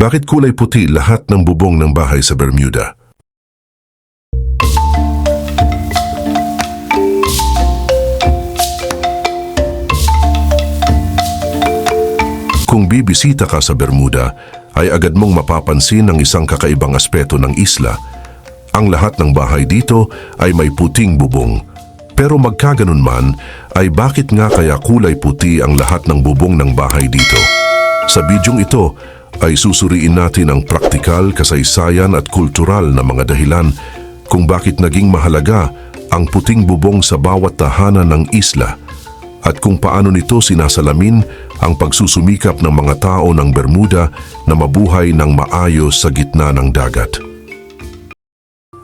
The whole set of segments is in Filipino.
Bakit kulay puti lahat ng bubong ng bahay sa Bermuda? Kung bibisita ka sa Bermuda, ay agad mong mapapansin ang isang kakaibang aspeto ng isla. Ang lahat ng bahay dito ay may puting bubong. Pero magkaganon man, ay bakit nga kaya kulay puti ang lahat ng bubong ng bahay dito? Sa bidyong ito, ay susuriin natin ang praktikal, kasaysayan at kultural na mga dahilan kung bakit naging mahalaga ang puting bubong sa bawat tahanan ng isla at kung paano nito sinasalamin ang pagsusumikap ng mga tao ng Bermuda na mabuhay ng maayos sa gitna ng dagat.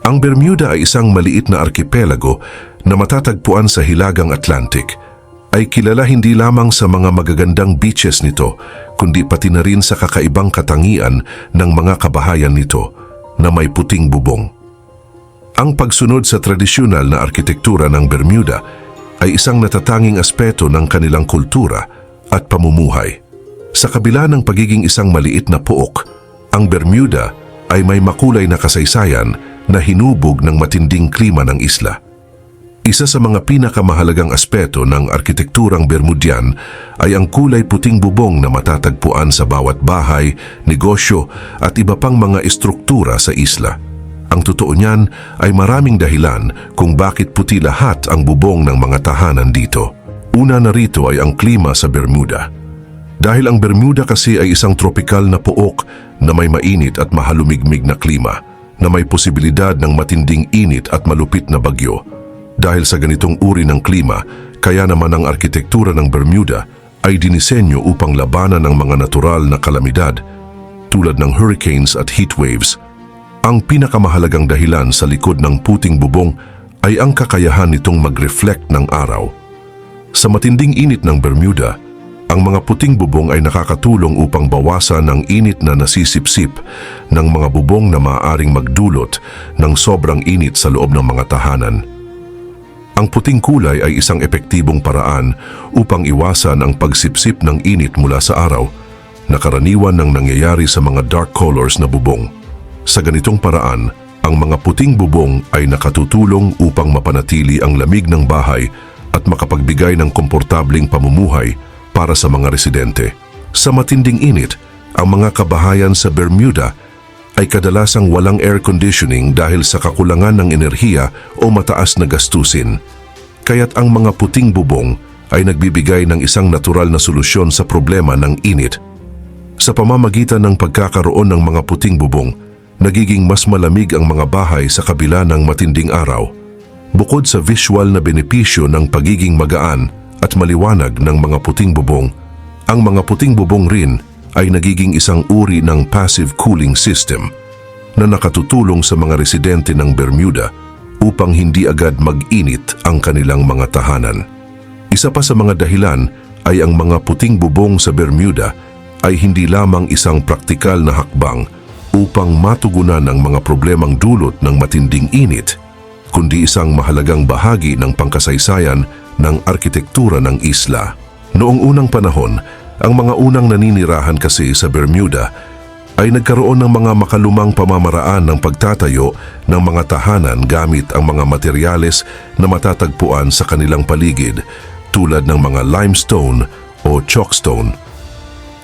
Ang Bermuda ay isang maliit na arkipelago na matatagpuan sa Hilagang Atlantic. Ay kilala hindi lamang sa mga magagandang beaches nito, kundi pati na rin sa kakaibang katangian ng mga kabahayan nito na may puting bubong. Ang pagsunod sa tradisyonal na arkitektura ng Bermuda ay isang natatanging aspeto ng kanilang kultura at pamumuhay. Sa kabila ng pagiging isang maliit na pook, ang Bermuda ay may makulay na kasaysayan na hinubog ng matinding klima ng isla. Isa sa mga pinakamahalagang aspeto ng arkitekturang Bermudian ay ang kulay puting bubong na matatagpuan sa bawat bahay, negosyo at iba pang mga estruktura sa isla. Ang totoo niyan ay maraming dahilan kung bakit puti lahat ang bubong ng mga tahanan dito. Una na rito ay ang klima sa Bermuda. Dahil ang Bermuda kasi ay isang tropikal na pook na may mainit at mahalumigmig na klima na may posibilidad ng matinding init at malupit na bagyo. Dahil sa ganitong uri ng klima, kaya naman ang arkitektura ng Bermuda ay dinisenyo upang labanan ng mga natural na kalamidad tulad ng hurricanes at heat waves ang pinakamahalagang dahilan sa likod ng puting bubong ay ang kakayahan nitong mag-reflect ng araw. Sa matinding init ng Bermuda, ang mga puting bubong ay nakakatulong upang bawasan ang init na nasisipsip ng mga bubong na maaaring magdulot ng sobrang init sa loob ng mga tahanan. Ang puting kulay ay isang epektibong paraan upang iwasan ang pagsipsip ng init mula sa araw na karaniwan ng nangyayari sa mga dark colors na bubong. Sa ganitong paraan, ang mga puting bubong ay nakatutulong upang mapanatili ang lamig ng bahay at makapagbigay ng komportabling pamumuhay para sa mga residente. Sa matinding init, ang mga kabahayan sa Bermuda ay kadalasang walang air conditioning dahil sa kakulangan ng enerhiya o mataas na gastusin. Kaya't ang mga puting bubong ay nagbibigay ng isang natural na solusyon sa problema ng init. Sa pamamagitan ng pagkakaroon ng mga puting bubong, nagiging mas malamig ang mga bahay sa kabila ng matinding araw. Bukod sa visual na benepisyo ng pagiging magaan at maliwanag ng mga puting bubong, ang mga puting bubong rin ay nagiging isang uri ng passive cooling system na nakatutulong sa mga residente ng Bermuda upang hindi agad mag-init ang kanilang mga tahanan. Isa pa sa mga dahilan ay ang mga puting bubong sa Bermuda ay hindi lamang isang praktikal na hakbang upang matugunan ang mga problemang dulot ng matinding init, kundi isang mahalagang bahagi ng pangkasaysayan ng arkitektura ng isla. Noong unang panahon, ang mga unang naninirahan kasi sa Bermuda ay nagkaroon ng mga makalumang pamamaraan ng pagtatayo ng mga tahanan gamit ang mga materyales na matatagpuan sa kanilang paligid tulad ng mga limestone o chalkstone.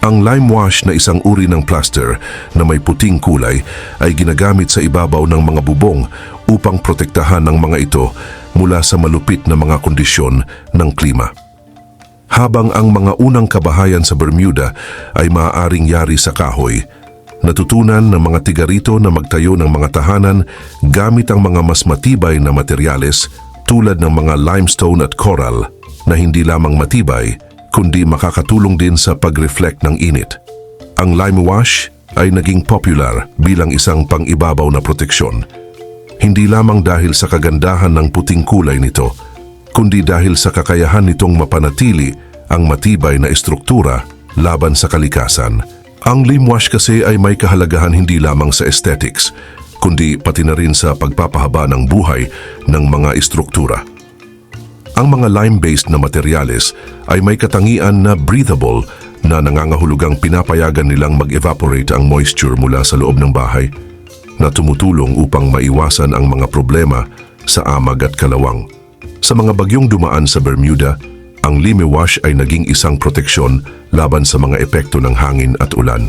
Ang lime wash na isang uri ng plaster na may puting kulay ay ginagamit sa ibabaw ng mga bubong upang protektahan ang mga ito mula sa malupit na mga kondisyon ng klima. Habang ang mga unang kabahayan sa Bermuda ay maaaring yari sa kahoy, natutunan ng mga tiga rito na magtayo ng mga tahanan gamit ang mga mas matibay na materyales tulad ng mga limestone at coral na hindi lamang matibay kundi makakatulong din sa pag-reflect ng init. Ang lime wash ay naging popular bilang isang pang-ibabaw na proteksyon. Hindi lamang dahil sa kagandahan ng puting kulay nito, kundi dahil sa kakayahan nitong mapanatili ang matibay na estruktura laban sa kalikasan. Ang lime wash kasi ay may kahalagahan hindi lamang sa aesthetics, kundi pati na rin sa pagpapahaba ng buhay ng mga estruktura. Ang mga lime-based na materyales ay may katangian na breathable na nangangahulugang pinapayagan nilang mag-evaporate ang moisture mula sa loob ng bahay na tumutulong upang maiwasan ang mga problema sa amag at kalawang. Sa mga bagyong dumaan sa Bermuda, ang lime wash ay naging isang proteksyon laban sa mga epekto ng hangin at ulan.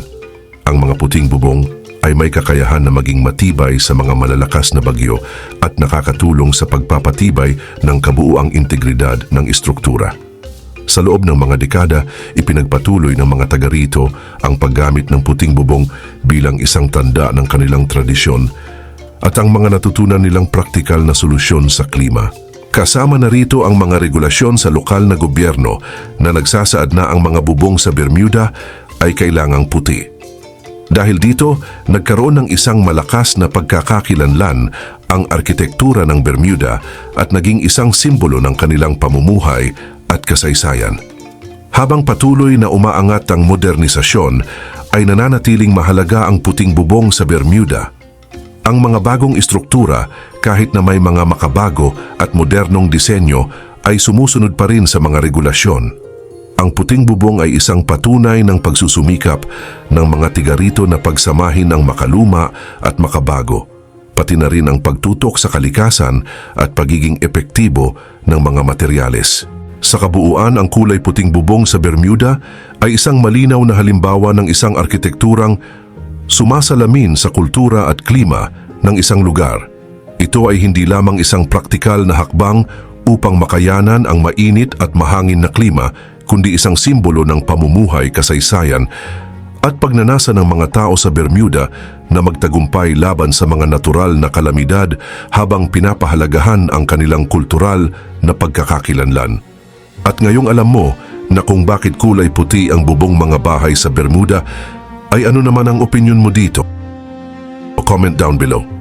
Ang mga puting bubong ay may kakayahan na maging matibay sa mga malalakas na bagyo at nakakatulong sa pagpapatibay ng kabuuang integridad ng istruktura. Sa loob ng mga dekada, ipinagpatuloy ng mga taga rito ang paggamit ng puting bubong bilang isang tanda ng kanilang tradisyon at ang mga natutunan nilang praktikal na solusyon sa klima. Kasama na rito ang mga regulasyon sa lokal na gobyerno na nagsasaad na ang mga bubong sa Bermuda ay kailangang puti. Dahil dito, nagkaroon ng isang malakas na pagkakakilanlan ang arkitektura ng Bermuda at naging isang simbolo ng kanilang pamumuhay at kasaysayan. Habang patuloy na umaangat ang modernisasyon, ay nananatiling mahalaga ang puting bubong sa Bermuda. Ang mga bagong istruktura, kahit na may mga makabago at modernong disenyo, ay sumusunod pa rin sa mga regulasyon. Ang puting bubong ay isang patunay ng pagsusumikap ng mga tiga rito na pagsamahin ang makaluma at makabago, pati na rin ang pagtutok sa kalikasan at pagiging epektibo ng mga materyales. Sa kabuuan, ang kulay puting bubong sa Bermuda ay isang malinaw na halimbawa ng isang arkitekturang sumasalamin sa kultura at klima ng isang lugar. Ito ay hindi lamang isang praktikal na hakbang upang makayanan ang mainit at mahangin na klima, kundi isang simbolo ng pamumuhay kasaysayan at pagnanasa ng mga tao sa Bermuda na magtagumpay laban sa mga natural na kalamidad habang pinapahalagahan ang kanilang kultural na pagkakakilanlan. At ngayong alam mo na kung bakit kulay puti ang bubong mga bahay sa Bermuda, ay ano naman ang opinion mo dito? Comment down below.